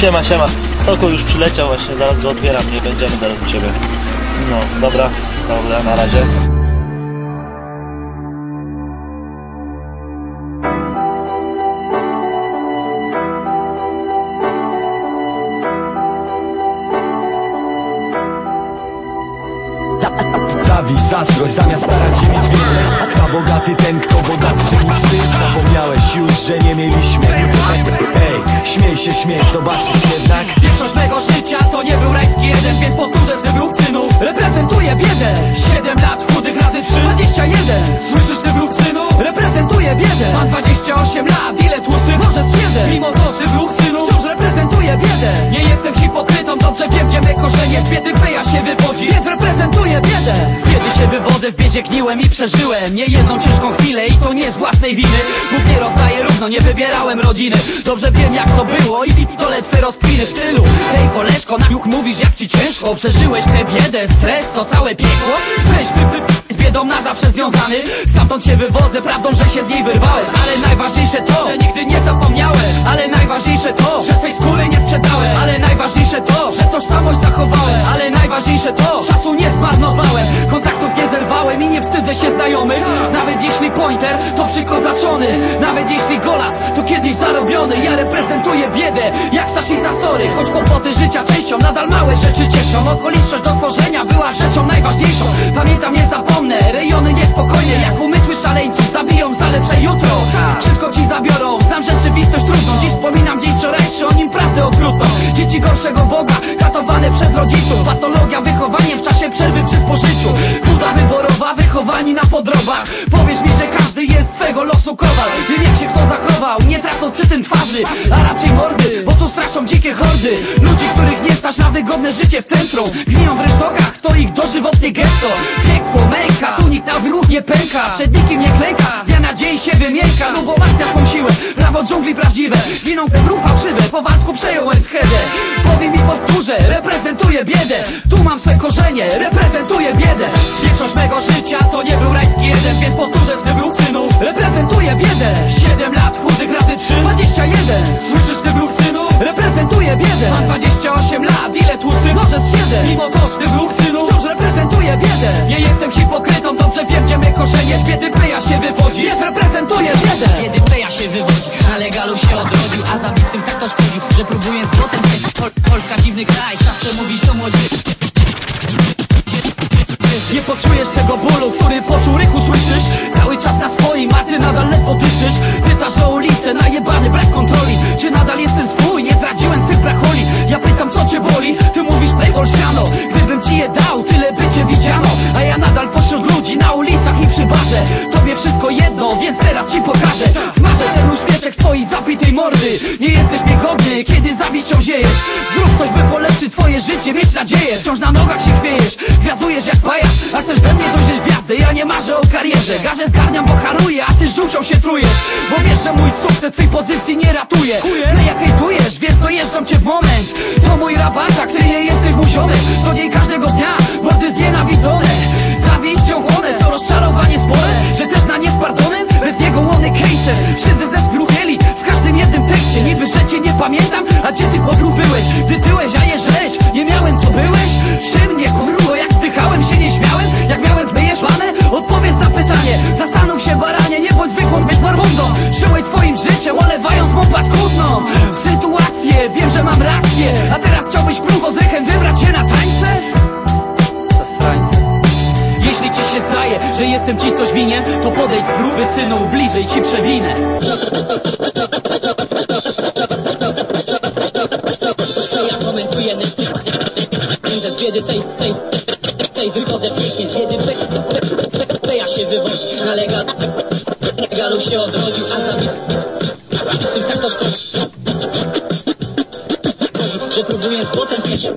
Siema, siema. Sokół już przyleciał właśnie, zaraz go otwieram, nie będziemy zaraz u ciebie. No, dobra, dobra, na razie. Zawiść, zazdrość zamiast starać się mieć wiele A bogaty ten, kto bogatszy niż ty Zapomniałeś już, że nie mieliśmy się, śmiej, zobaczysz jednak. Większość mego życia to nie był rajski jeden Więc powtórzę z wybruch synu Reprezentuję biedę. 7 lat chudych razy 3 21 Słyszysz wybruch synu? Reprezentuję biedę. Mam 28 lat, ile tłustych może z 7 Mimo to wybruch synu Wciąż reprezentuję biedę. Nie jestem hipokrytą, dobrze wiem gdzie me korzenie Z biedy peja się wywodzi, więc reprezentuję biedę. Z biedy się wywodzę, w biedzie gniłem i przeżyłem. Nie jedną ciężką chwilę i to nie z własnej winy. Bóg nie rozdaje równo, nie wybierałem rodziny. Dobrze wiem jak to było i dole twe rozkwiny w stylu. Hej koleżko, na juch mówisz jak ci ciężko. Przeżyłeś tę biedę, stres, to całe piekło. Weź wy, wy, z biedą na zawsze związany. Stamtąd się wywodzę, prawdą, że się z niej wyrwałem. Ale najważniejsze to, że nigdy nie zapomniałem. Ale najważniejsze to, że swej skóry nie sprzedałem. Ale najważniejsze to, że tożsamość zachowałem wstydzę się znajomych. Nawet jeśli pointer to przykozaczony Nawet jeśli golas to kiedyś zarobiony. Ja reprezentuję biedę jak Saszica Story. Choć kłopoty życia częścią nadal małe rzeczy cieszą. Okoliczność do tworzenia była rzeczą najważniejszą. Pamiętam nie zapomnę, rejony niespokojne Jak umysły szaleńców. Zabiją za lepsze jutro. Wszystko ci zabiorą, znam rzeczywistość trudną. Dziś wspominam dzień wczorajszy, o nim prawdę okrutną. Dzieci gorszego Boga, katowane przez rodziców. Patologia wychowaniem w czasie przerwy przy spożyciu wychowani na podrobach. Powiesz mi, że każdy jest swego losu kowal. Wiem jak się kto zachował, nie tracąc przy tym twarzy A raczej mordy, bo tu straszą dzikie hordy. Ludzi, których stać na wygodne życie w centrum? Gniją w resztokach, to ich dożywotnie getto. Piekło, męka, tu nikt na wyruch nie pęka. Przed nikim nie klęka, z dnia na dzień się wymięka. Lubą akcja swą siłę, prawo dżungli prawdziwe. Winą ruch fałszywe, po walczku przejąłem schedę. Powiem i powtórzę, reprezentuję biedę. Tu mam swe korzenie, reprezentuję biedę. Większość mego życia to nie był rajski jeden Więc powtórzę z wybruch synu, reprezentuję biedę. 7 lat chudych razy 3, 21 Słyszysz wybruch synu? Biedę Mam 28 lat, ile tłustych może z 7 Mimo to z wybruch synu, wciąż reprezentuję biedę. Nie jestem hipokrytą, dobrze wiem gdzie me korzenie Z biedy peja się wywodzi, więc reprezentuję biedę. Kiedy peja się wywodzi, na legalu się odrodził A zawistym tak to szkodził, że próbuję z zjeść Pol Polska dziwny kraj, czas przemówić do młodzieży Nie poczujesz tego bólu, który poczuł rychu słyszysz. Cały czas na swoim, a ty nadal ledwo dyszysz Pytasz o ulicę, najebany brak Tobie wszystko jedno, więc teraz ci pokażę. Zmarzę ten uśmieszek z twojej zapitej mordy. Nie jesteś mnie godny, kiedy zawiścią ziejesz. Zrób coś, by polepszyć swoje życie, mieć nadzieję. Wciąż na nogach się chwiejesz, gwiazdujesz jak pajac. A chcesz we mnie dojrzeć gwiazdę, ja nie marzę o karierze. Garzę zgarniam, bo haruję, a ty żółcią się trujesz. Bo wiesz, że mój sukces twojej pozycji nie ratuje. No jak hejtujesz, więc dojeżdżam cię w moment. To mój rabatak, ty nie jesteś mój ziomek. Co dzień każdego dnia, podruch byłeś? Ty tyłeś, a nie nie miałem co byłeś? Przy mnie, kurwo, jak zdychałem się nie śmiałem Jak miałem twoje szlane? Odpowiedz na pytanie Zastanów się baranie, nie bądź zwykłą bezormundą Żyłeś swoim życiem, olewając mą paskudną Sytuację, wiem, że mam rację A teraz chciałbyś krucho z echem wybrać się na tańce? Jeśli ci się zdaje, że jestem ci coś winien To podejdź z gruby synu, bliżej ci przewinę zrobić, kiedy Peja się wywozi na legal Legalu się odrodził, a zabit Tym tak to szkodzi Że próbuję z botem zmieścić